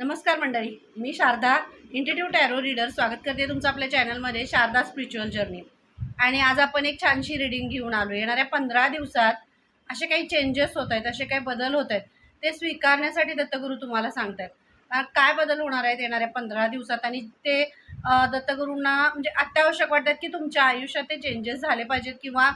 नमस्कार मंडळी मी शारदा इंटिट्यूट टॅरो रीडर स्वागत करते तुमचं आपल्या चॅनलमध्ये शारदा स्पिरिच्युअल जर्नी आणि आज आपण एक छानशी रिडिंग घेऊन आलो येणाऱ्या पंधरा दिवसात असे काही चेंजेस होत आहेत असे काही बदल होत आहेत ते स्वीकारण्यासाठी दत्तगुरू तुम्हाला सांगतायत. काय बदल होणार आहेत येणाऱ्या पंधरा दिवसात? आणि ते दत्तगुरूंना म्हणजे अत्यावश्यक वाटतात की तुमच्या आयुष्यात ते चेंजेस झाले पाहिजेत किंवा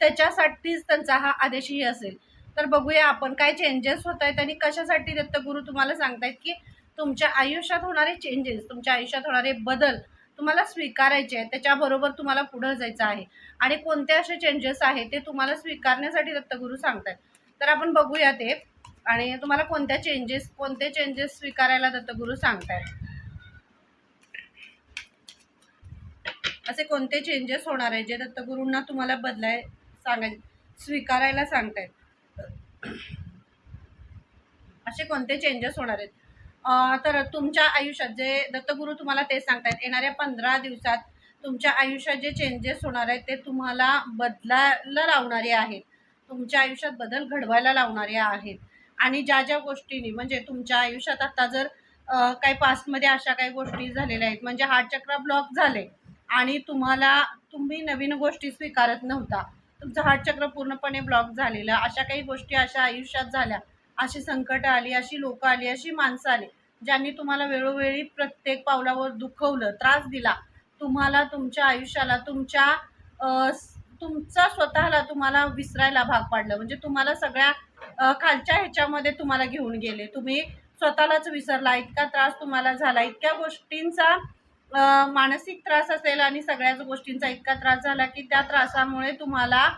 त्याच्यासाठीच त्यांचा हा आदेशही असेल. तर बघूया आपण काय चेंजेस होत आहेत आणि कशासाठी दत्तगुरू तुम्हाला सांगतायत की तुमच्या आयुष्यात होणारे चेंजेस तुमच्या आयुष्यात होणारे बदल तुम्हाला स्वीकारायचे आहे त्याच्याबरोबर तुम्हाला पुढं जायचं आहे. आणि कोणते असे चेंजेस आहेत ते तुम्हाला स्वीकारण्यासाठी दत्तगुरू सांगतायत. तर आपण बघूया ते. आणि तुम्हाला कोणत्या चेंजेस कोणते चेंजेस स्वीकारायला दत्तगुरू सांगतायत? असे कोणते चेंजेस होणार आहे जे दत्तगुरूंना तुम्हाला बदलाय सांगाय स्वीकारायला सांगतायत? असे कोणते चेंजेस होणार आहेत? तर तुमच्या आयुष्यात जे दत्तगुरू तुम्हाला ते सांगतायत येणाऱ्या पंधरा दिवसात तुमच्या आयुष्यात जे चेंजेस होणार आहेत ते तुम्हाला बदलायला लावणारे आहेत. तुमच्या आयुष्यात बदल घडवायला लावणारे आहेत. आणि ज्या ज्या गोष्टींनी म्हणजे तुमच्या आयुष्यात आता जर काही पास्टमध्ये अशा काही गोष्टी झालेल्या आहेत म्हणजे हार्टचक्र ब्लॉक झाले आणि तुम्हाला तुम्ही नवीन गोष्टी स्वीकारत नव्हता. तुमचं हार्टचक्र पूर्णपणे ब्लॉक झालेलं अशा काही गोष्टी अशा आयुष्यात झाल्या. अशी संकट आली अशी लोकं आली अशी माणसं आली ज्यांनी तुम्हाला वेळोवेळी प्रत्येक पावलावर दुखवलं त्रास दिला तुम्हाला तुमच्या आयुष्याला तुमच्या तुमचा स्वतःला तुम्हाला विसरायला भाग पाडलं. म्हणजे तुम्हाला सगळ्या खालच्या ह्याच्यामध्ये तुम्हाला घेऊन गेले. तुम्ही स्वतःलाच विसरला. इतका त्रास तुम्हाला झाला. इतक्या गोष्टींचा मानसिक त्रास असेल आणि सगळ्याच गोष्टींचा इतका त्रास झाला की त्या त्रासामुळे तुम्हाला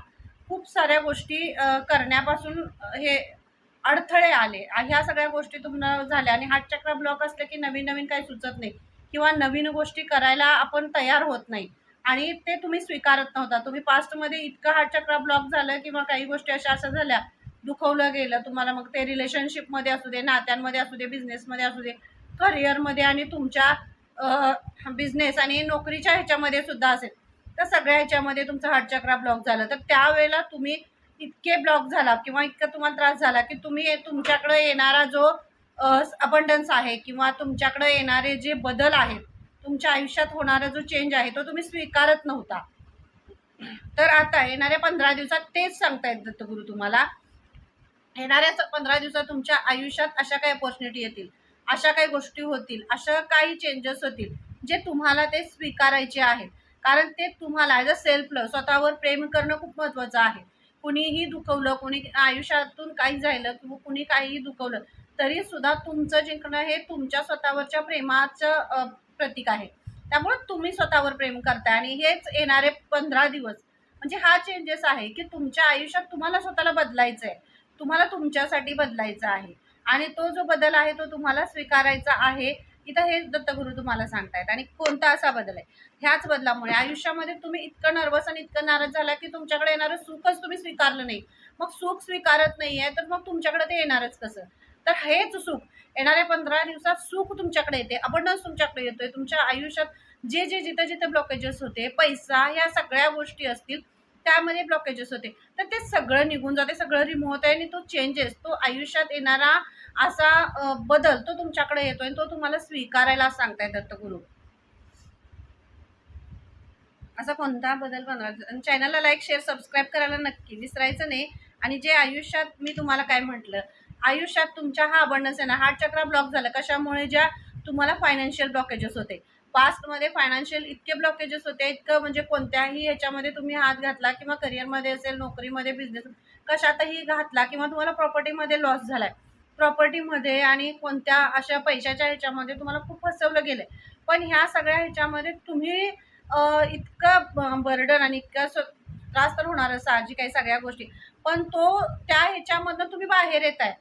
खूप साऱ्या गोष्टी करण्यापासून हे अडथळे आले. ह्या सगळ्या गोष्टी तुम्हाला झाल्या आणि हातचक्र ब्लॉक असले की नवीन नवीन काही सुचत नाही किंवा नवीन गोष्टी करायला आपण तयार होत नाही. आणि ते तुम्ही स्वीकारत नव्हता. तुम्ही पास्टमध्ये इतकं हातचक्र ब्लॉक झालं किंवा काही गोष्टी अशा अशा झाल्या दुखवलं गेलं तुम्हाला मग ते रिलेशनशिपमध्ये असू दे नात्यांमध्ये असू दे बिझनेसमध्ये असू दे करिअरमध्ये आणि तुमच्या बिझनेस आणि नोकरीच्या ह्याच्यामध्ये सुद्धा असेल. तर सगळ्या ह्याच्यामध्ये तुमचं हातचक्रा ब्लॉक झालं. तर त्यावेळेला तुम्ही इतके ब्लॉक झाला किंवा इतका तुम्हाला त्रास झाला की तुम्ही तुमच्याकडं येणारा जो अबंडन्स आहे किंवा तुमच्याकडं येणारे जे बदल आहेत तुमच्या आयुष्यात होणारा जो चेंज आहे तो तुम्ही स्वीकारत नव्हता. तर आता येणाऱ्या पंधरा दिवसात तेच सांगतायत दत्तगुरू तुम्हाला. येणाऱ्या पंधरा दिवसात तुमच्या आयुष्यात अशा काही अपॉर्च्युनिटी येतील अशा काही गोष्टी होतील अशा काही चेंजेस होतील जे तुम्हाला ते स्वीकारायचे आहेत. कारण ते तुम्हाला ॲज अ सेल्फ लव स्वतःवर प्रेम करणं खूप महत्त्वाचं आहे. कुणीही दुखवलं कुणी आयुष्यातून काही झालं किंवा कुणी काहीही दुखवलं तरी सुद्धा तुमचं जिंकणं हे तुमच्या स्वतःवरच्या प्रेमाचं प्रतीक आहे. त्यामुळे तुम्ही स्वतःवर प्रेम करताय आणि हेच येणारे पंधरा दिवस. म्हणजे हा चेंजेस आहे की तुमच्या आयुष्यात तुम्हाला स्वतःला बदलायचं आहे. तुम्हाला तुमच्यासाठी बदलायचं आहे. आणि तो जो बदल आहे तो तुम्हाला स्वीकारायचा आहे. इथं हे दत्तगुरू तुम्हाला सांगतायत आणि कोणता असा बदल आहे? ह्याच बदलामुळे आयुष्यामध्ये तुम्ही इतकं नर्वस आणि इतकं नाराज झाला की तुमच्याकडे येणारं सुखच तुम्ही स्वीकारलं नाही. मग सुख स्वीकारत नाही आहे तर मग तुमच्याकडे ते येणारच कसं? तर हेच सुख. येणाऱ्या पंधरा दिवसात सुख तुमच्याकडे येते अबंडन्स तुमच्याकडे येतोय. तुमच्या आयुष्यात जे जे जिथं जिथे ब्लॉकेजेस होते पैसा ह्या सगळ्या गोष्टी असतील त्यामध्ये ब्लॉकेजेस होते. तर ते सगळं निघून जाते सगळं रिमूव्ह आहे आणि तो चेंजेस तो आयुष्यात येणारा असा बदल तो तुमच्याकडे येतोय आणि तो तुम्हाला स्वीकारायला सांगताय दत्तगुरू. असा कोणता बदल बनवायचा? चॅनलला लाईक शेअर सबस्क्राईब करायला नक्की विसरायचं नाही. आणि जे आयुष्यात मी तुम्हाला काय म्हटलं आयुष्यात तुमच्या हा अबंडन्स आहे ना हार्ट चक्र ब्लॉक झाला कशामुळे ज्या तुम्हाला फायनान्शियल ब्लॉकेजेस होते? पास्टमध्ये फायनान्शियल इतके ब्लॉकेजेस होते इतकं म्हणजे कोणत्याही ह्याच्यामध्ये तुम्ही हात घातला किंवा करिअरमध्ये असेल नोकरीमध्ये बिझनेस कशातही घातला किंवा तुम्हाला प्रॉपर्टीमध्ये लॉस झाला आहे प्रॉपर्टीमध्ये आणि कोणत्या अशा पैशाच्या ह्याच्यामध्ये तुम्हाला खूप फसवलं गेलं आहे पण ह्या सगळ्या ह्याच्यामध्ये तुम्ही इतका बर्डन आणि इतका स्व- त्रास तर होणारच साहजिक आहे सगळ्या गोष्टी. पण तो त्या ह्याच्यामधनं तुम्ही बाहेर येत आहे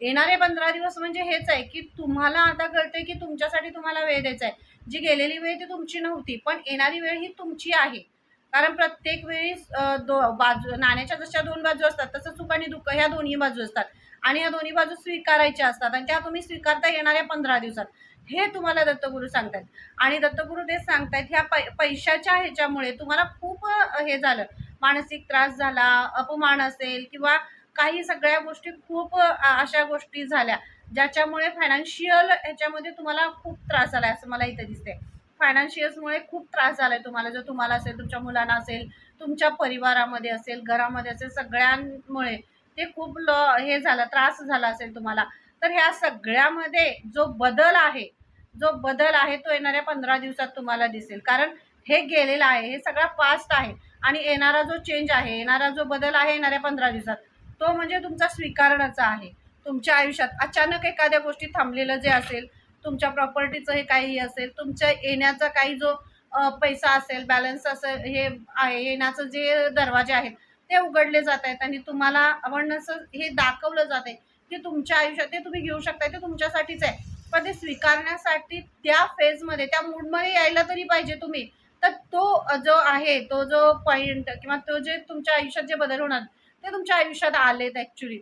येणारे पंधरा दिवस म्हणजे हेच आहे की तुम्हाला आता कळते की तुमच्यासाठी तुम्हाला वेळ द्यायचा आहे. जी गेलेली वेळ ती तुमची नव्हती पण येणारी वेळ ही तुमची आहे. कारण प्रत्येक वेळी दो बाजू नाण्याच्या जशा दोन बाजू असतात तसं सुख आणि दुःख ह्या दोन्ही बाजू असतात. आणि या दोन्ही बाजू स्वीकारायच्या असतात आणि त्या तुम्ही स्वीकारता येणाऱ्या पंधरा दिवसात. हे तुम्हाला दत्तगुरू सांगतात आणि दत्तगुरू ते सांगतायत ह्या पै पैशाच्या ह्याच्यामुळे तुम्हाला खूप हे झालं. मानसिक त्रास झाला अपमान असेल किंवा काही सगळ्या गोष्टी खूप अशा गोष्टी झाल्या ज्याच्यामुळे फायनान्शियल ह्याच्यामध्ये तुम्हाला खूप त्रास झाला असं मला इथं दिसते फायनान्शियल्समुळे खूप त्रास झाला आहे तुम्हाला जर तुम्हाला असेल तुमच्या मुलांना असेल तुमच्या परिवारामध्ये असेल घरामध्ये असेल सगळ्यांमुळे. ते खूप ल हे झालं त्रास झाला असेल तुम्हाला. तर ह्या सगळ्यामध्ये जो बदल आहे जो बदल आहे तो येणाऱ्या पंधरा दिवसात तुम्हाला दिसेल. कारण हे गेलेलं आहे हे सगळा पास्ट आहे. आणि येणारा जो चेंज आहे येणारा जो बदल आहे येणाऱ्या पंधरा दिवसात तो म्हणजे तुमचा स्वीकारण्याचा आहे. तुमच्या आयुष्यात अचानक एखाद्या गोष्टी थांबलेलं जे असेल तुमच्या प्रॉपर्टीचं हे काही असेल तुमच्या येण्याचा काही जो पैसा असेल बॅलन्स असेल हे आहे येण्याचं जे दरवाजे आहेत ते उघडले जात आहेत आणि तुम्हाला आपण असं हे दाखवलं जात आहे की तुमच्या आयुष्यात ते तुम्ही घेऊ शकताय ते तुमच्यासाठीच आहे. पण ते स्वीकारण्यासाठी त्या फेजमध्ये त्या मूडमध्ये यायला तरी पाहिजे तुम्ही. तर तो जो आहे तो जो पॉईंट किंवा तो जे तुमच्या आयुष्यात जे बदल होणार ते तुमच्या आयुष्यात आलेत ॲक्च्युली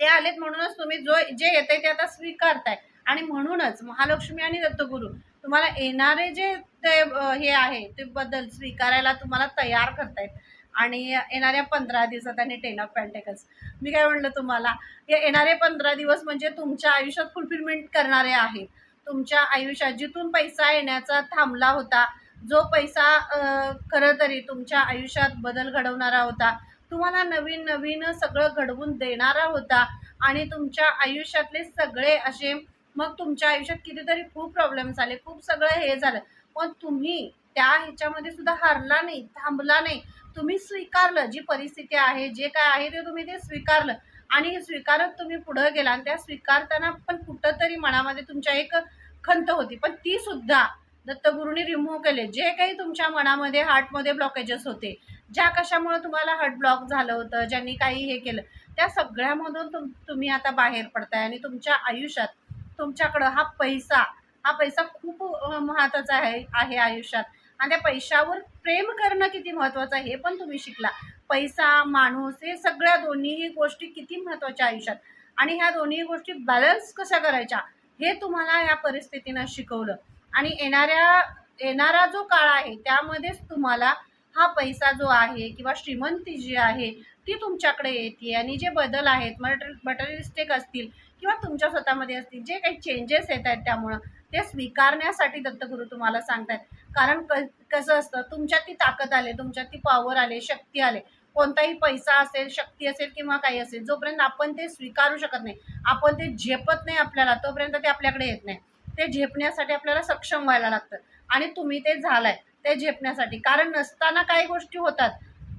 ते आलेत म्हणूनच तुम्ही जो जे येते ते आता स्वीकारताय. आणि म्हणूनच महालक्ष्मी आणि दत्तगुरू तुम्हाला येणारे जे ते हे आहे ते बदल स्वीकारायला तुम्हाला तयार करतायत. आणि येणाऱ्या पंधरा दिवसात आणि टेन ऑफ पेंटेकल्स मी काय म्हणलं तुम्हाला? येणारे पंधरा दिवस म्हणजे तुमच्या आयुष्यात फुलफिलमेंट करणारे आहेत. तुमच्या आयुष्यात जिथून पैसा येण्याचा थांबला होता जो पैसा खरं तरी तुमच्या आयुष्यात बदल घडवणारा होता तुम्हाला नवीन नवीन सगळं घडवून देणारा होता आणि तुमच्या आयुष्यातले सगळे असे मग तुमच्या आयुष्यात कितीतरी खूप प्रॉब्लेम्स आले खूप सगळं हे झालं. पण तुम्ही त्या ह्याच्यामध्ये सुद्धा हारला नाही थांबला नाही. तुम्ही स्वीकारलं जी परिस्थिती आहे जे काय आहे ते तुम्ही ते स्वीकारलं. आणि स्वीकारत तुम्ही पुढं गेला आणि त्या स्वीकारताना पण कुठंतरी मनामध्ये तुमच्या एक खंत होती. पण ती सुद्धा दत्तगुरूंनी रिमूव्ह केले. जे काही तुमच्या मनामध्ये हार्टमध्ये ब्लॉकेजेस होते ज्या कशामुळे तुम्हाला हार्ट ब्लॉक झालं होतं ज्यांनी काही हे केलं त्या सगळ्यामधून तुम तुम्ही आता बाहेर पडताय आणि तुमच्या आयुष्यात तुमच्याकडं हा पैसा हा पैसा खूप महत्त्वाचा आहे आहे आयुष्यात. आणि त्या पैशावर प्रेम करणं किती महत्त्वाचं आहे हे पण तुम्ही शिकला. पैसा माणूस हे सगळ्या दोन्हीही गोष्टी किती महत्त्वाच्या आयुष्यात. आणि ह्या दोन्ही गोष्टी बॅलन्स कशा करायच्या हे तुम्हाला या परिस्थितीनं शिकवलं. आणि येणाऱ्या येणारा जो काळ आहे त्यामध्येच तुम्हाला हा पैसा जो आहे किंवा श्रीमंती जी आहे ती तुमच्याकडे येते. आणि जे बदल आहेत मटर मटेरियलिस्टिक असतील किंवा तुमच्या स्वतःमध्ये असतील जे काही चेंजेस येत आहेत त्यामुळं ते स्वीकारण्यासाठी दत्तगुरू तुम्हाला सांगतायत. कारण क कसं असतं तुमच्यात ती ताकद आले तुमच्यात ती पॉवर आले शक्ती आले. कोणताही पैसा असेल शक्ती असेल किंवा काही असेल जोपर्यंत आपण ते स्वीकारू शकत नाही आपण ते झेपत नाही आपल्याला तोपर्यंत ते आपल्याकडे येत नाही. ते झेपण्यासाठी आपल्याला सक्षम व्हायला लागतं. आणि तुम्ही ते झालाय ते झेपण्यासाठी. कारण नसताना काही गोष्टी होतात.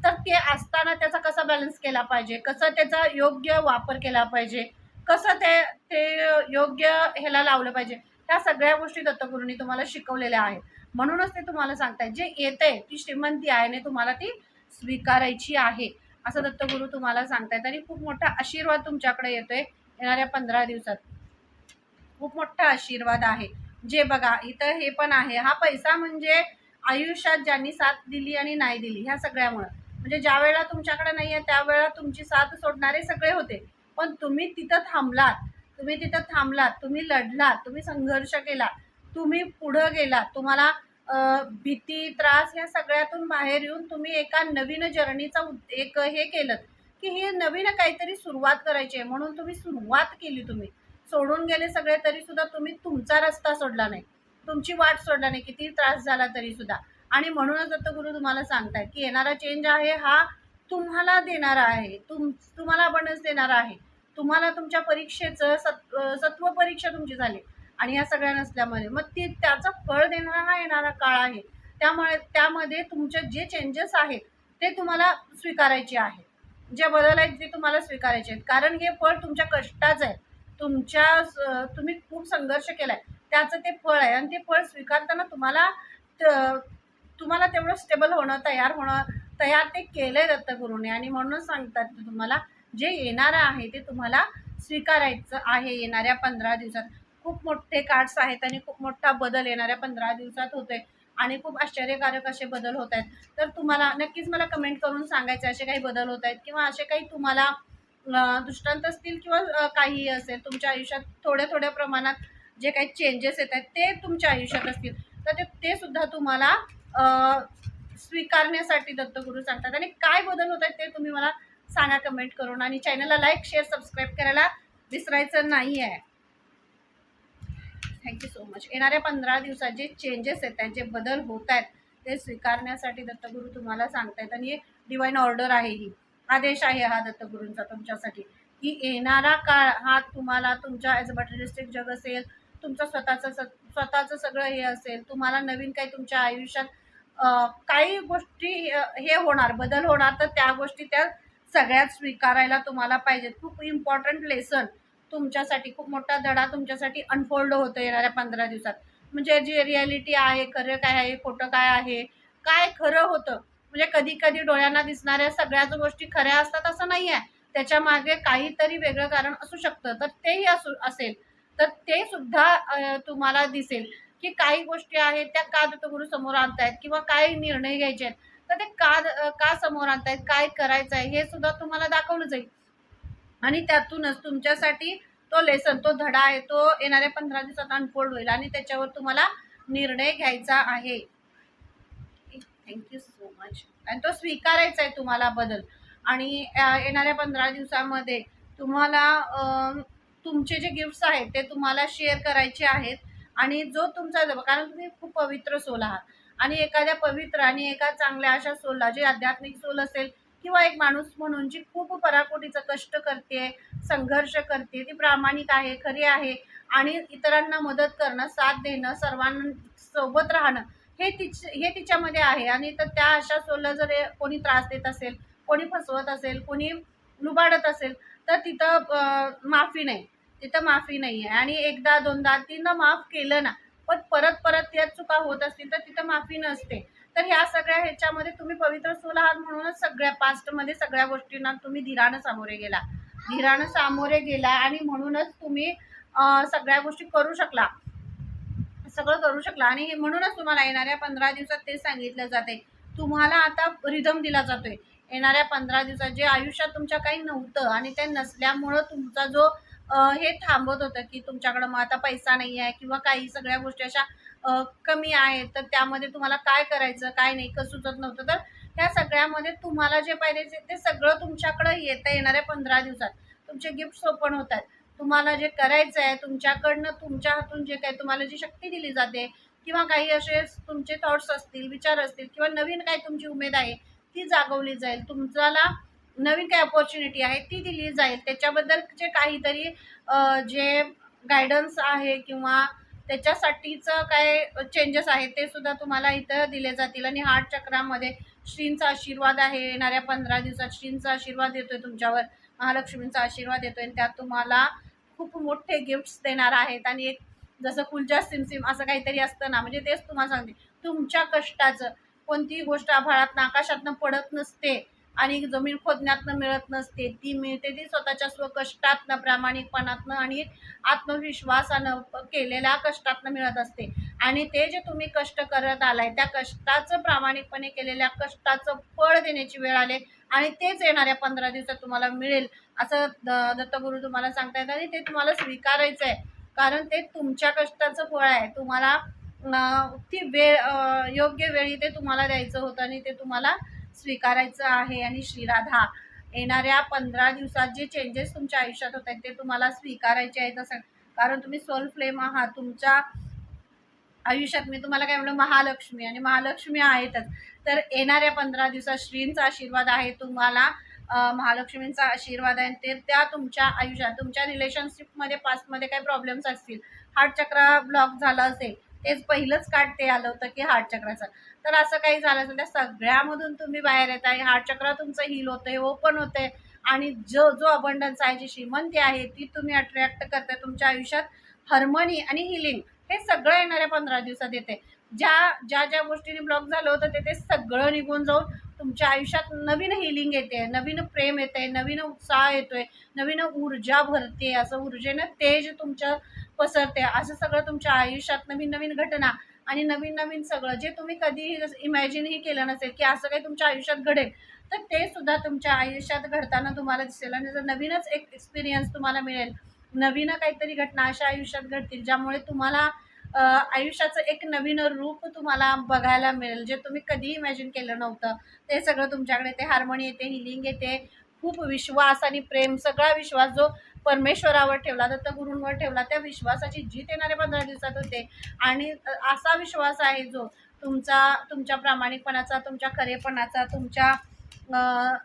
तर ते असताना त्याचा कसा बॅलन्स केला पाहिजे? कसं त्याचा योग्य वापर केला पाहिजे? कसं ते ते योग्य ह्याला लावलं पाहिजे? ह्या सगळ्या गोष्टी दत्तगुरूंनी तुम्हाला शिकवलेल्या आहेत. म्हणूनच ते तुम्हाला सांगतायत. जे येतंय ती श्रीमंती आहे आणि तुम्हाला ती स्वीकारायची आहे. असं दत्तगुरू तुम्हाला सांगतायत आणि खूप मोठा आशीर्वाद तुमच्याकडे येतोय येणाऱ्या पंधरा दिवसात. खूप मोठा आशीर्वाद आहे. जे बघा इथं हे पण आहे. हा पैसा म्हणजे आयुष्यात ज्यांनी साथ दिली आणि नाही दिली ह्या सगळ्यामुळं. म्हणजे ज्या वेळेला तुमच्याकडे नाही आहे त्यावेळेला तुमची साथ सोडणारे सगळे होते. पण तुम्ही तिथं थांबलात. तुम्ही तिथं थांबलात तुम्ही लढलात तुम्ही संघर्ष केला. तुम्ही पुढं गेला तुम्हाला भीती त्रास ह्या सगळ्यातून बाहेर येऊन तुम्ही एका नवीन जर्नीचा एक हे केलं की हे नवीन काहीतरी सुरुवात करायची आहे. म्हणून तुम्ही सुरुवात केली तुम्ही. सोडून गेले सगळे तरी सुद्धा तुम्ही तुमचा रस्ता सोडला नाही. तुमची वाट सोडला नाही. किती त्रास झाला तरी सुद्धा. आणि म्हणूनच दत्तगुरु तुम्हाला सांगतायत की येणारा चेंज आहे हा तुम्हाला देणारा आहे. तुम तुम्हाला बनच देणारा आहे. तुम्हाला तुमच्या परीक्षेचं सत् सत्व परीक्षा तुमची झाली. आणि या सगळ्या नसल्यामुळे. मग ती त्याचं फळ देणारा येणारा काळ आहे. त्यामुळे त्यामध्ये तुमचे जे चेंजेस आहेत ते तुम्हाला स्वीकारायचे आहे जे बदल आहेत ते तुम्हाला स्वीकारायचे आहेत. कारण हे फळ तुमच्या कष्टाचं आहे. तुमच्या स- तुम्ही खूप संघर्ष केलाय. त्याचं ते फळ आहे आणि ते फळ स्वीकारताना तुम्हाला त- तुम्हाला तेवढं स्टेबल होणं तयार होणं तयार ते केलं आहे दत्तगुरूने. आणि म्हणूनच सांगतात तुम्हाला जे येणारं आहे ते तुम्हाला स्वीकारायचं आहे येणाऱ्या पंधरा दिवसात. खूप मोठे कार्ड्स आहेत आणि खूप मोठा बदल येणाऱ्या पंधरा दिवसात होतोय. आणि खूप आश्चर्यकारक असे बदल होत आहेत. तर तुम्हाला नक्कीच मला कमेंट करून सांगायचे असे काही बदल होत आहेत किंवा असे काही तुम्हाला दृष्टांत असतील किंवा काहीही असेल तुमच्या आयुष्यात थोड्या थोड्या प्रमाणात जे काही चेंजेस येत आहेत ते तुमच्या आयुष्यात असतील. तर ते ते सुद्धा तुम्हाला स्वीकारण्यासाठी दत्तगुरू सांगतात. आणि काय बदल होत आहेत ते तुम्ही मला सांगा कमेंट करून. आणि चॅनलला लाईक शेअर सबस्क्राईब करायला विसरायचं नाही आहे थँक्यू सो मच येणाऱ्या पंधरा दिवसात जे चेंजेस आहेत त्यांचे बदल होत आहेत ते स्वीकारण्यासाठी दत्तगुरू तुम्हाला सांगतायत आणि डिवाईन ऑर्डर आहे ही. आदेश आहे हा दत्तगुरूंचा तुमच्यासाठी. की येणारा काळ हा तुम्हाला तुमच्या ॲज अ मटेरिस्टिक जग असेल तुमचं स्वतःचं स स्वतःचं सगळं हे असेल तुम्हाला नवीन काही तुमच्या आयुष्यात काही गोष्टी हे होणार बदल होणार तर त्या गोष्टी त्या सगळ्यात स्वीकारायला तुम्हाला पाहिजेत. खूप इम्पॉर्टंट लेसन तुमच्यासाठी खूप मोठा धडा तुमच्यासाठी अनफोल्ड होतो येणाऱ्या पंधरा दिवसात. म्हणजे जी रियालिटी आहे खरं काय आहे खोटं काय आहे काय खरं होतं? म्हणजे कधी कधी डोळ्यांना दिसणाऱ्या सगळ्याच गोष्टी खऱ्या असतात असं नाही आहे त्याच्यामागे काहीतरी वेगळं कारण असू शकतं. तर तेही असू असेल. तर ते सुद्धा तुम्हाला दिसेल की काही गोष्टी आहेत त्या का दत्तगुरू समोर आणतायत किंवा काय निर्णय घ्यायचे आहेत? तर ते का का समोर आणतायत? काय करायचं आहे हे सुद्धा तुम्हाला दाखवलं जाईल. आणि त्यातूनच तुमच्यासाठी तो लेसन तो धडा आहे तो येणाऱ्या पंधरा दिवसात अनफोल्ड होईल आणि त्याच्यावर तुम्हाला निर्णय घ्यायचा आहे. थँक्यू सो मच आणि तो स्वीकारायचा आहे तुम्हाला बदल. आणि येणाऱ्या पंधरा दिवसामध्ये तुम्हाला तुमचे जे गिफ्ट्स आहेत ते तुम्हाला शेअर करायचे आहेत आणि जो तुमचा कारण तुम्ही खूप पवित्र सोल आहात. आणि एखाद्या पवित्र आणि एका चांगल्या अशा सोलला जे आध्यात्मिक सोल असेल किंवा एक माणूस म्हणून जी खूप पराकोटीचं कष्ट करते संघर्ष करते ती प्रामाणिक आहे खरी आहे आणि इतरांना मदत करणं साथ देणं सर्वांसोबत राहणं हे तिच हे तिच्यामध्ये आहे. आणि तर त्या अशा सोलला जर कोणी त्रास देत असेल कोणी फसवत असेल कोणी लुबाडत असेल तर तिथं माफी नाही. तिथं माफी नाही आहे आणि एकदा दोनदा तीनदा माफ केलं ना पण परत परत त्या चुका होत असतील तर तिथं माफी नसते. तर ह्या सगळ्या ह्याच्यामध्ये तुम्ही पवित्र स्थूल आहात म्हणूनच सगळ्या पास्टमध्ये सगळ्या गोष्टींना तुम्ही धीरानं सामोरे गेला. धीरानं सामोरे गेला आणि म्हणूनच तुम्ही सगळ्या गोष्टी करू शकला. सगळं करू शकला. आणि म्हणूनच तुम्हाला येणाऱ्या पंधरा दिवसात ते सांगितलं जाते तुम्हाला आता रिदम दिला जातोय. येणाऱ्या पंधरा दिवसात जे आयुष्यात तुमच्या काही नव्हतं आणि ते नसल्यामुळं तुमचा जो हे थांबत होतं की तुमच्याकडं मग आता पैसा नाही आहे किंवा काही सगळ्या गोष्टी अशा कमी आहेत तर त्यामध्ये तुम्हाला काय करायचं काय नाही कसं सुचत नव्हतं. तर त्या सगळ्यामध्ये तुम्हाला जे पाहिजे ते- सगळं तुमच्याकडं येतं येणाऱ्या पंधरा दिवसात. तुमचे गिफ्ट्स ओपन होत आहेत तुम्हाला जे करायचं आहे तुमच्याकडनं तुमच्या हातून जे काही तुम्हाला जी शक्ती दिली जाते किंवा काही असे तुमचे थॉट्स असतील विचार असतील किंवा नवीन काही तुमची उमेद आहे ती जागवली जाईल. तुमच्याला नवीन काही अपॉर्च्युनिटी आहे ती दिली जाईल. त्याच्याबद्दलचे काहीतरी जे गायडन्स आहे किंवा त्याच्यासाठीचं काय चेंजेस आहेत ते सुद्धा तुम्हाला इथं दिले जातील. आणि हार्ट चक्रामध्ये श्रींचा आशीर्वाद आहे. येणाऱ्या पंधरा दिवसात श्रींचा आशीर्वाद येतोय तुमच्यावर. महालक्ष्मींचा आशीर्वाद येतोय. आणि त्यात तुम्हाला खूप मोठे गिफ्ट्स देणार आहेत. आणि एक जसं कुलजा सिमसिम असं काहीतरी असतं ना म्हणजे तेच तुम्हाला सांगते. तुमच्या कष्टाचं कोणतीही गोष्ट आभाळात आकाशातनं पडत नसते. आणि जमीन खोदण्यातनं मिळत नसते. ती मिळते ती स्वतःच्या स्वकष्टातनं प्रामाणिकपणातनं आणि आत्मविश्वासानं केलेल्या कष्टातनं मिळत असते. आणि ते जे तुम्ही कष्ट करत आलाय त्या कष्टाचं प्रामाणिकपणे केलेल्या कष्टाचं फळ देण्याची वेळ आले आणि तेच येणाऱ्या पंधरा दिवसात तुम्हाला मिळेल. असं द- दत्तगुरू तुम्हाला सांगतायत आणि ते तुम्हाला स्वीकारायचं आहे. कारण ते तुमच्या कष्टाचं फळ आहे. तुम्हाला ती वेळ योग्य वेळी ते तुम्हाला द्यायचं होतं आणि ते तुम्हाला स्वीकारायचं आहे आणि श्रीराधा येणाऱ्या पंधरा दिवसात जे चेंजेस तुमच्या आयुष्यात होत आहेत ते तुम्हाला स्वीकारायचे आहेत असं. कारण तुम्ही सोल फ्लेम आहात. तुमच्या आयुष्यात मी तुम्हाला काय म्हणलं? महालक्ष्मी आणि महालक्ष्मी आहेतच. तर येणाऱ्या पंधरा दिवसात श्रींचा आशीर्वाद आहे. तुम्हाला महालक्ष्मींचा आशीर्वाद आहे. ते त्या तुमच्या आयुष्यात तुमच्या रिलेशनशिपमध्ये पास्टमध्ये काही प्रॉब्लेम्स असतील. हार्ट चक्र ब्लॉक झालं असेल. तेच पहिलंच कार्ड ते आलं होतं की हार्ट चक्राचं. तर असं काही झालं असेल म्हणजे त्या सगळ्यामधून तुम्ही बाहेर येत आहे हार्ट चक्र तुमचं हील होतंय ओपन होते आणि जो जो अबंडन्स आहे जी श्रीमंती आहे ती तुम्ही अट्रॅक्ट करताय. तुमच्या आयुष्यात हार्मनी आणि हिलिंग हे सगळं येणाऱ्या पंधरा दिवसात येते ज्या ज्या ज्या गोष्टीने ब्लॉक झालं होतं ते ते सगळं निघून जाऊन तुमच्या आयुष्यात नवीन हिलिंग येते. नवीन प्रेम येते नवीन उत्साह येतोय नवीन ऊर्जा भरते असं ऊर्जेनं तेज तुमच्या पसरते. असं सगळं तुमच्या आयुष्यात नवीन नवीन घटना आणि नवीन नवीन सगळं जे तुम्ही कधीही इमॅजिनही केलं नसेल की असं काही तुमच्या आयुष्यात घडेल तर ते सुद्धा तुमच्या आयुष्यात घडताना तुम्हाला दिसेल आणि जर नवीनच एक एक्सपिरियन्स तुम्हाला मिळेल. नवीन काहीतरी घटना अशा आयुष्यात घडतील ज्यामुळे तुम्हाला आयुष्याचं एक नवीन रूप तुम्हाला बघायला मिळेल. जे तुम्ही कधीही इमॅजिन केलं नव्हतं ते सगळं तुमच्याकडे ते हार्मोनी येते हिलिंग येते. खूप विश्वास आणि प्रेम सगळा विश्वास जो परमेश्वरावर ठेवला दत्तगुरूंवर ठेवला त्या विश्वासाची जीत येणाऱ्या पंधरा दिवसात होते. आणि असा विश्वास आहे जो तुमचा तुमच्या प्रामाणिकपणाचा तुमच्या खरेपणाचा तुमच्या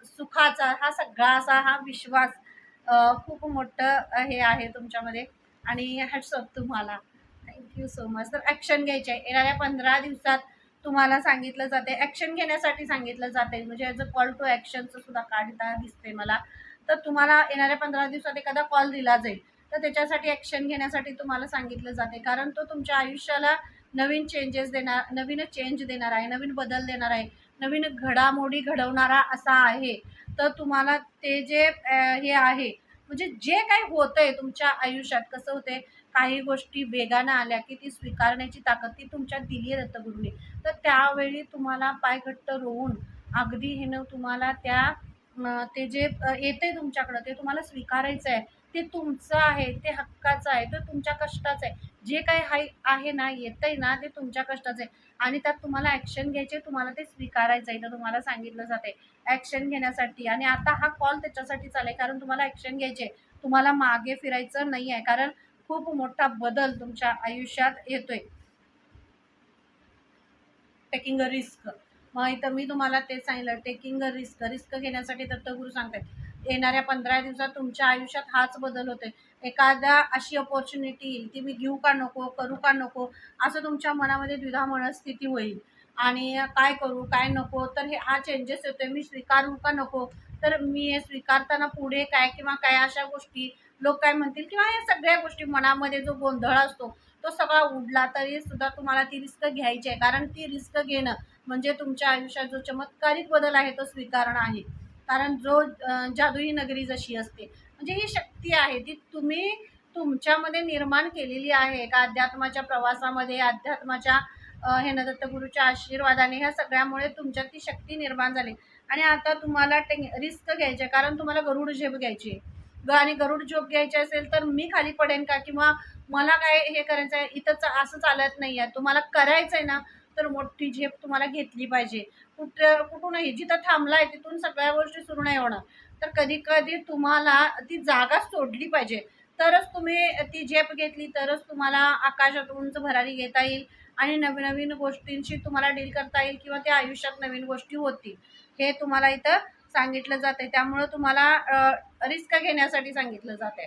सुखाचा हा सगळा असा हा विश्वास खूप मोठं हे आहे तुमच्यामध्ये. आणि हॅट्सअप तुम्हाला. थँक्यू सो मच तर ॲक्शन घ्यायचे आहे. येणाऱ्या पंधरा दिवसात तुम्हाला सांगितलं जाते. ॲक्शन घेण्यासाठी सांगितलं जाते. म्हणजे ॲज अ कॉल टू ॲक्शनचं सुद्धा काढता दिसते मला. तर तुम्हाला येणाऱ्या पंधरा दिवसात एखादा कॉल दिला जाईल. तर त्याच्यासाठी ॲक्शन घेण्यासाठी तुम्हाला सांगितलं जाते. कारण तो तुमच्या आयुष्याला नवीन चेंजेस देणार नवीन चेंज देणार आहे नवीन बदल देणार आहे नवीन घडामोडी घडवणारा असा आहे. तर तुम्हाला ते जे हे आहे म्हणजे जे काही होतंय तुमच्या आयुष्यात कसं होते काही गोष्टी वेगानं आल्या की ती स्वीकारण्याची ताकद ती तुमच्यात दिली आहे दत्तगुरूने. तर त्यावेळी तुम्हाला पाय घट्ट रोवून अगदी हिनं तुम्हाला त्या ते जे येते तुमच्याकडं ते तुम्हाला स्वीकारायचं आहे. ते तुमचं आहे ते हक्काचं आहे ते तुमच्या कष्टाचं आहे. जे काही हाय आहे ना येतंय ना ते तुमच्या कष्टाचं आहे. आणि त्यात तुम्हाला ॲक्शन घ्यायचे तुम्हाला ते स्वीकारायचं आहे. तर तुम्हाला सांगितलं जाते ॲक्शन घेण्यासाठी. आणि आता हा कॉल त्याच्यासाठी चालेल कारण तुम्हाला ॲक्शन घ्यायचे आहे. तुम्हाला मागे फिरायचं नाही आहे कारण खूप मोठा बदल तुमच्या आयुष्यात येतोय. टेकिंग अ रिस्क मग इथं मी तुम्हाला ते सांगितलं टेकिंग अ रिस्क रिस्क घेण्यासाठी दत्तगुरू सांगतात येणाऱ्या पंधरा दिवसात तुमच्या आयुष्यात हाच बदल होते एखादा अशी अपॉर्च्युनिटी येईल ती मी घेऊ का नको करू का नको असं तुमच्या मनामध्ये द्विधा मनस्थिती होईल. आणि काय करू काय नको तर हे हा चेंजेस येतोय मी स्वीकारू का नको? तर मी हे स्वीकारताना पुढे काय किंवा काय अशा गोष्टी लोक काय म्हणतील किंवा या सगळ्या गोष्टी मनामध्ये जो गोंधळ असतो तो सगळा उडला तरी सुद्धा तुम्हाला ती रिस्क घ्यायची आहे. कारण ती रिस्क घेणं म्हणजे तुमच्या आयुष्यात जो चमत्कारिक बदल आहे तो स्वीकारणं आहे. कारण जो जादुई नगरी जशी असते म्हणजे ही शक्ती आहे ती तुम्ही तुमच्यामध्ये निर्माण केलेली आहे का? अध्यात्माच्या प्रवासामध्ये अध्यात्माच्या हे न दत्तगुरूच्या आशीर्वादाने ह्या सगळ्यामुळे तुमच्यात ती शक्ती निर्माण झाली. आणि आता तुम्हाला टे रिस्क घ्यायची आहे कारण तुम्हाला गरुड झेप घ्यायची. आहे ग आणि गरुड झोप घ्यायची असेल तर मी खाली पडेन का? किंवा मला काय हे करायचं आहे इथं असं चालत नाही आहे तुम्हाला करायचं आहे ना तर मोठी झेप तुम्हाला घेतली पाहिजे. कुठं कुठूनही जिथं थांबलाय तिथून सगळ्या गोष्टी सुरू नाही होणार. तर कधी कधी तुम्हाला ती जागा सोडली पाहिजे. तरच तुम्ही ती झेप घेतली तरच तुम्हाला आकाशात उंच भरारी घेता येईल आणि नवीन नवीन गोष्टींशी तुम्हाला डील करता येईल किंवा त्या आयुष्यात नवीन गोष्टी होतील. हे तुम्हाला इथं सांगितलं जाते त्यामुळं तुम्हाला रिस्क घेण्यासाठी सांगितलं जाते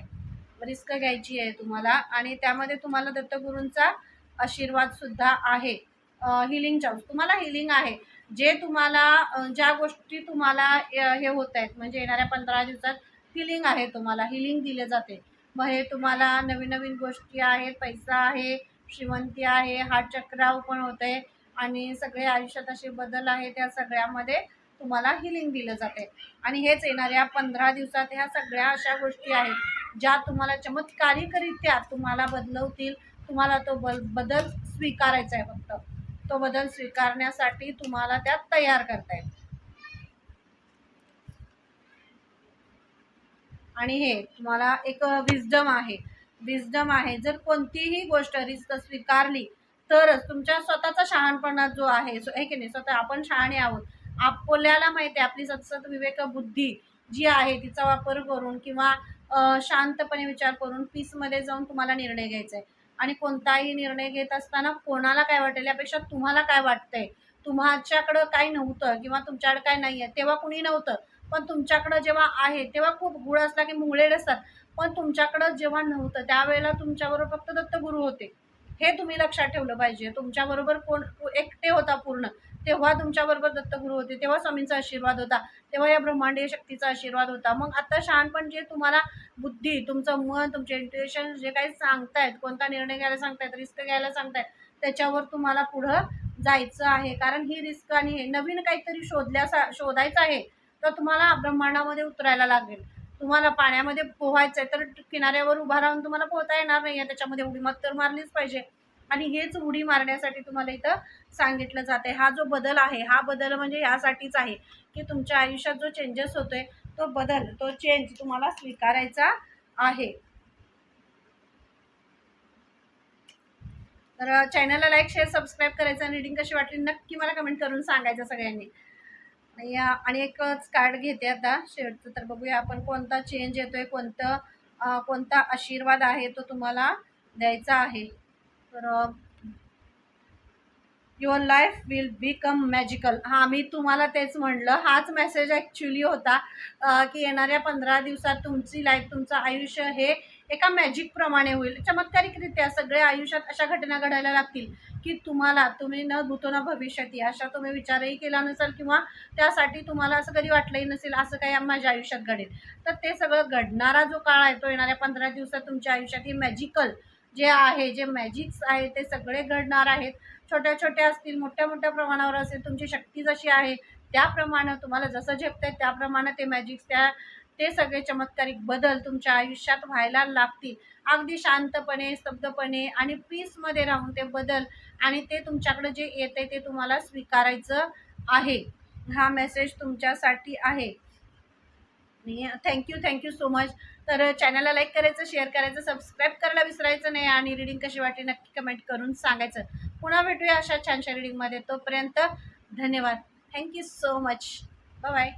रिस्क घ्यायची आहे तुम्हाला आणि त्यामध्ये तुम्हाला दत्तगुरूंचा आशीर्वाद सुद्धा आहे. हिलिंग चान्स तुम्हाला हिलिंग आहे. जे तुम्हाला ज्या गोष्टी तुम्हाला हे होत आहेत म्हणजे येणाऱ्या पंधरा दिवसात हिलिंग आहे तुम्हाला. हिलिंग दिले जाते. मग हे तुम्हाला नवीन नवीन गोष्टी आहेत पैसा आहे श्रीमंती आहे हार्ट चक्राव पण होत आहे आणि सगळे आयुष्यात असे बदल आहे त्या सगळ्यामध्ये तुम्हाला हिलिंग दिलं जाते. आणि हेच येणाऱ्या पंधरा दिवसात ह्या सगळ्या अशा गोष्टी आहेत ज्या तुम्हाला चमत्कारिकरित्या तुम्हाला बदलवतील. तुम्हाला तो बल बदल स्वीकारायचा आहे फक्त. तो बदल स्वीकारण्यासाठी तुम्हाला त्यात तयार करता येईल. आणि हे तुम्हाला एक विजडम आहे. विजडम आहे जर कोणतीही गोष्ट रिस्क स्वीकारली तरच तुमच्या स्वतःचा शहाणपणा जो आहे सो- की नाही स्वतः आपण शहाणे आहोत. आपल्याला माहिती आहे आपली सतसत विवेक बुद्धी जी आहे तिचा वापर करून किंवा शांतपणे विचार करून पीसमध्ये जाऊन तुम्हाला निर्णय घ्यायचा आहे. आणि कोणताही निर्णय घेत असताना कोणाला काय वाटेल यापेक्षा तुम्हाला काय वाटतंय? तुमच्याकडं काही नव्हतं किंवा तुमच्याकडे काय नाही आहे तेव्हा कुणी नव्हतं. पण तुमच्याकडं जेव्हा आहे तेव्हा खूप गुळ असला की मुंगळेड असतात. पण तुमच्याकडं जेव्हा नव्हतं त्यावेळेला तुमच्याबरोबर फक्त दत्तगुरू होते. हे तुम्ही लक्षात ठेवलं पाहिजे. तुमच्याबरोबर कोण एकटे होता पूर्ण. तेव्हा तुमच्याबरोबर दत्तगुरू होते तेव्हा स्वामींचा आशीर्वाद होता तेव्हा या ब्रह्मांडीय शक्तीचा आशीर्वाद होता. मग आता शहाणपण जे तुम्हाला बुद्धी तुमचं मन तुमचे इंट्युएशन जे काही सांगतायत कोणता निर्णय घ्यायला सांगतायत रिस्क घ्यायला सांगतायत त्याच्यावर तुम्हाला पुढं जायचं आहे. कारण ही रिस्क आणि हे नवीन काहीतरी शोधल्या शोधायचं आहे तर तुम्हाला ब्रह्मांडामध्ये उतरायला लागेल. तुम्हाला पाण्यामध्ये पोहायचं आहे तर किनाऱ्यावर उभा राहून तुम्हाला पोहता येणार नाही आहे त्याच्यामध्ये उडी मात तर मारलीच पाहिजे. आणि हेच उडी मारण्यासाठी तुम्हाला इथं सांगितलं जाते हा जो बदल आहे हा बदल म्हणजे ह्यासाठीच आहे की तुमच्या आयुष्यात जो चेंजेस होतोय तो बदल तो चेंज तुम्हाला स्वीकारायचा आहे. तर चॅनलला लाईक शेअर सबस्क्राईब करायचं आणि रिडिंग कशी वाटली नक्की मला कमेंट करून सांगायचं सगळ्यांनी. आणि या- आणि एकच कार्ड घेते आता शेवटचं तर बघूया आपण कोणता चेंज येतोय कोणतं कोणता आशीर्वाद आहे तो तुम्हाला द्यायचा आहे. तर your life will become magical हां मी तुम्हाला तेच म्हणलं. हाच मेसेज ॲक्च्युली होता की येणाऱ्या पंधरा दिवसात तुमची लाईफ तुमचं आयुष्य हे एका मॅजिकप्रमाणे होईल. चमत्कारिकरित्या सगळ्या आयुष्यात अशा घटना घडायला लागतील की तुम्हाला तुम्ही न भूतो न भविष्यती अशा तुम्ही विचारही केला नसेल किंवा त्यासाठी तुम्हाला असं कधी वाटलंही नसेल असं काही माझ्या आयुष्यात घडेल. तर ते सगळं घडणारा जो काळ आहे तो येणाऱ्या पंधरा दिवसात तुमच्या आयुष्यात हे मॅजिकल जे आहे जे मॅजिक्स आहे ते सगळे घडणार आहेत. छोट्या छोट्या असतील मोठ्या मोठ्या प्रमाणावर असेल तुमची शक्ती जशी आहे त्याप्रमाणे तुम्हाला जसं झेपतं आहे त्याप्रमाणे ते मॅजिक्स त्या ते सगळे चमत्कारिक बदल तुमच्या आयुष्यात व्हायला लागतील. अगदी शांतपणे स्तब्धपणे आणि पीसमध्ये राहून ते बदल आणि ते तुमच्याकडे जे येत आहे ते तुम्हाला स्वीकारायचं आहे. हा मेसेज तुमच्यासाठी आहे. थँक्यू थँक्यू सो मच तर चॅनलला लाईक करायचं शेअर करायचं सबस्क्राईब करायला विसरायचं नाही आणि रिडिंग कशी वाटली नक्की कमेंट करून सांगायचं. पुन्हा भेटूया अशा छानशा रिडिंगमध्ये तोपर्यंत धन्यवाद. Thank you so much bye